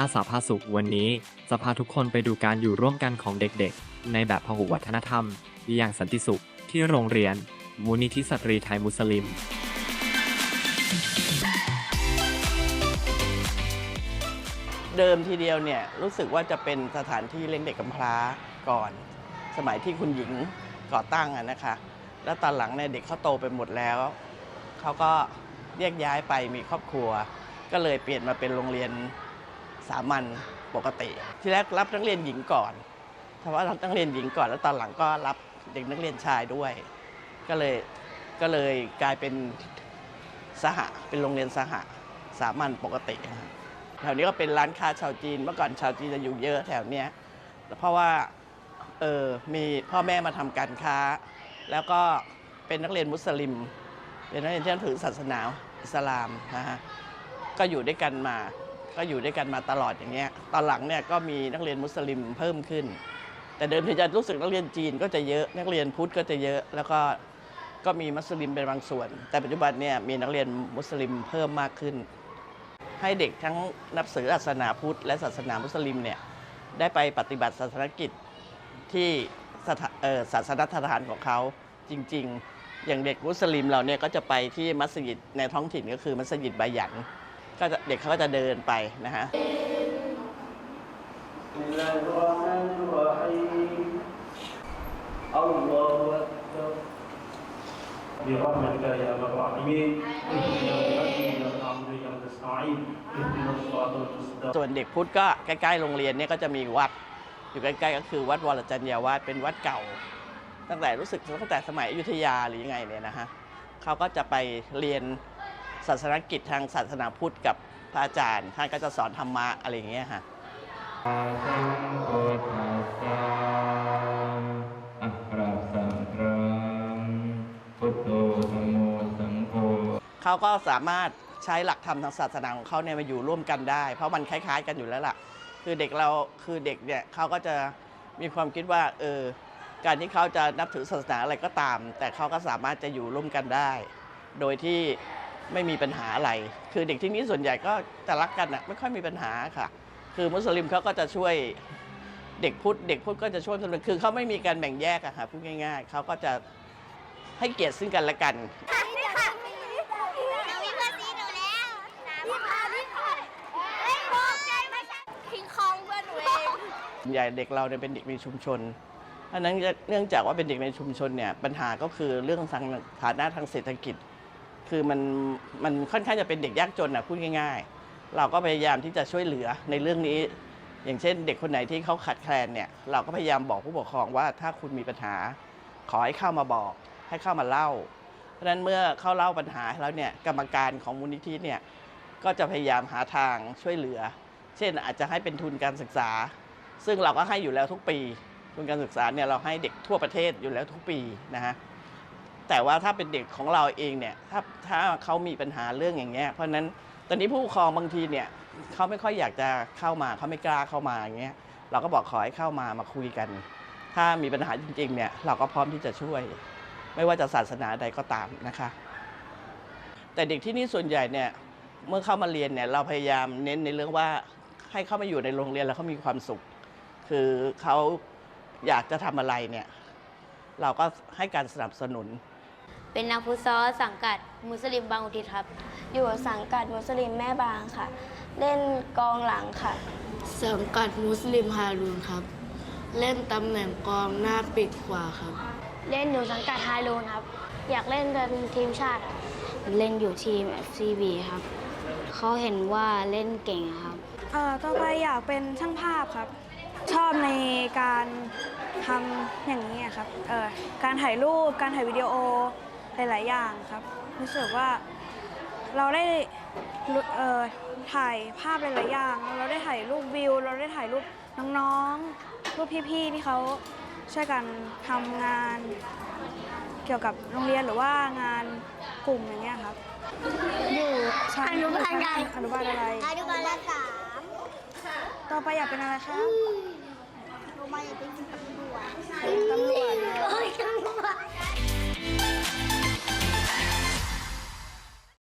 อาสาพาสุขวันนี้จะพาทุกคนไปดูการอยู่ร่วมกันของเด็กๆ ในแบบพหุวัฒนธรรม อย่างสันติสุขที่โรงเรียน มูลนิธิสตรีไทยมุสลิม เดิมทีเดียวเนี่ยรู้สึกว่าจะเป็นสถานที่เลี้ยงเด็กกำพร้าก่อน สมัยที่คุณหญิงก่อตั้งอะนะคะ แล้วตอนหลังเนี่ยเด็กเขาโตไปหมดแล้ว เขาก็แยกย้ายไปมีครอบครัว ก็เลยเปลี่ยนมาเป็นโรงเรียน สามัญปกติ ที่แรกรับนักเรียนหญิงก่อนถ้าว่ารับนักเรียนหญิงก่อนแล้วตอนหลังก็รับเด็กนักเรียนชายด้วย ก็เลยก็เลยกลายเป็นสหะเป็นโรงเรียนสหะสามัญปกติแถวนี้ก็เป็นร้านค้าชาวจีน เมื่อก่อนชาวจีนจะอยู่เยอะแถวเนี้ยเพราะว่าเออมีพ่อแม่มาทำการค้า แล้วก็เป็นนักเรียนมุสลิม เป็นนักเรียนที่นับถือศาสนาอิสลามนะฮะก็อยู่ด้วยกันมา ก็อยู่ด้วยกันมาตลอดอย่างเงี้ยตอนหลังเนี่ยก็มีนักเรียนมุสลิมเพิ่มขึ้น แต่เดิมทีจะรู้สึกนักเรียนจีนก็จะเยอะนักเรียนพุทธก็จะเยอะ แล้วก็ก็มีมุสลิมเป็นบางส่วน แต่ปัจจุบันเนี่ยมีนักเรียนมุสลิมเพิ่มมากขึ้น ให้เด็กทั้งนับถือศาสนาพุทธและศาสนามุสลิมเนี่ยได้ไปปฏิบัติศาสนกิจที่ศาสนสถานของเขาจริง ๆ อย่างเด็กมุสลิมเราเนี่ยก็จะไปที่มัสยิดในท้องถิ่นก็คือมัสยิดบายัน ก็จะเด็กเขาก็จะเดินไปนะฮะ بسم الله الرحمن الرحيم الله أكبر برحمتك يا أرحم الراحمين اهدنا بهديك يا نعبد يا نستعين اهدنا الصراط المستقيم ส่วนเด็กพุทธก็ใกล้ๆโรงเรียนเนี่ยก็จะมีวัด อยู่ใกล้ๆก็คือวัดวรจันยาวาสเป็นวัดเก่า ตั้งแต่รู้สึกตั้งแต่สมัยอยุธยาหรือยังไงเนี่ยนะฮะเขาก็จะไปเรียน ศาสนกิจทางศาสนาพุทธกับพระอาจารย์ ท่านก็จะสอนธรรมะอะไรอย่างเงี้ยฮะสังโฆทัสสะอะระสังฆังพุทโธธัมโมสังโฆเขาก็สามารถใช้หลักธรรมทางศาสนาของเขาเนี่ยมาอยู่ร่วมกันได้ เพราะมันคล้าย ๆ กันอยู่แล้วล่ะ คือเด็กเราคือเด็กเนี่ยเขาก็จะมีความคิดว่าเออการที่เขาจะนับถือศาสนาอะไรก็ตาม แต่เขาก็สามารถจะอยู่ร่วมกันได้ โดยที่ ไม่มีปัญหาอะไร คือเด็กที่นี่ส่วนใหญ่ก็จะรักกันอะไม่ค่อยมีปัญหาค่ะ คือมุสลิมเขาก็จะช่วยเด็กพุทธเด็กพุทธก็จะช่วยมุสลิมคือเขาไม่มีการแบ่งแยกอะค่ะพูดง่ายๆเขาก็จะให้เกียรติซึ่งกันและกันนี่ค่ะมีมีเพื่อนซีหนูแล้วพี่พาพี่พาเฮ้ยบอกใจไม่ใช่คิงคองเพื่อนหนูเองส่วนใหญ่เด็กเราเนี่ยเป็นเด็กในชุมชนเพราะฉะนั้นเนื่องจากว่าเป็นเด็กในชุมชนเนี่ยปัญหาก็คือเรื่องทางฐานะทางเศรษฐกิจ คือมันมันค่อนข้างจะเป็นเด็กยากจนนะพูดง่าย ๆ เราก็พยายามที่จะช่วยเหลือในเรื่องนี้ อย่างเช่น เด็กคนไหนที่เขาขาดแคลนเนี่ยเราก็พยายามบอกผู้ปกครองว่าถ้าคุณมีปัญหา ขอให้เข้ามาบอก ให้เข้ามาเล่า เพราะฉะนั้นเมื่อเขาเล่าปัญหาแล้วเนี่ยกรรมการของมูลนิธิเนี่ยก็จะพยายามหาทางช่วยเหลือ เช่นอาจจะให้เป็นทุนการศึกษา ซึ่งเราก็ให้อยู่แล้วทุกปี ทุนการศึกษาเนี่ยเราให้เด็กทั่วประเทศอยู่แล้วทุกปีนะฮะ แต่ว่าถ้าเป็นเด็กของเราเองเนี่ยถ้าถ้าเขามีปัญหาเรื่องอย่างเงี้ยเพราะฉะนั้นตอนนี้ผู้ปกครองบางทีเนี่ยเขาไม่ค่อยอยากจะเข้ามาเขาไม่กล้าเข้ามาอย่างเงี้ยเราก็บอกขอให้เข้ามามาคุยกัน ถ้ามีปัญหาจริงๆเนี่ยเราก็พร้อมที่จะช่วย ไม่ว่าจะศาสนาใดก็ตามนะคะ แต่เด็กที่นี่ส่วนใหญ่เนี่ยเมื่อเข้ามาเรียนเนี่ยเราพยายามเน้นในเรื่องว่าให้เข้ามาอยู่ในโรงเรียนแล้วเขามีความสุข คือเขาอยากจะทำอะไรเนี่ยเราก็ให้การสนับสนุน เป็นนักฟุตซอลสังกัดมุสลิมบางอุทิศครับ อยู่สังกัดมุสลิมแม่บางค่ะ เล่นกองหลังค่ะ สังกัดมุสลิมฮารูนครับ เล่นตำแหน่งกองหน้าปีกขวาครับ เล่นอยู่สังกัดไฮรูนครับ อยากเล่นเป็นทีมชาติครับเล่นอยู่ทีม FCB ครับ เขาเห็นว่าเล่นเก่งอะครับเอ่อต่อไปอยากเป็นช่างภาพครับ ชอบในการทำอย่างนี้อะครับเอ่อการถ่ายรูปการถ่ายวิดีโอ หลาย ๆ อย่างครับรู้สึกว่าเราได้รู้เอ่อถ่ายภาพหลาย ๆ อย่าง เราได้ถ่ายรูปวิว เราได้ถ่ายรูปน้อง ๆ รูปพี่ ๆ ที่เขาช่วยกันทำงาน เกี่ยวกับโรงเรียนหรือว่างานกลุ่มอย่างเงี้ยครับ อยู่ชั้นอนุบาลใด อนุบาลอะไร อนุบาลละสามต่อไปอยากเป็นอะไรคะรู้ไหมอยากเป็นตำรวจตำรวจ โอ้ยตำรวจ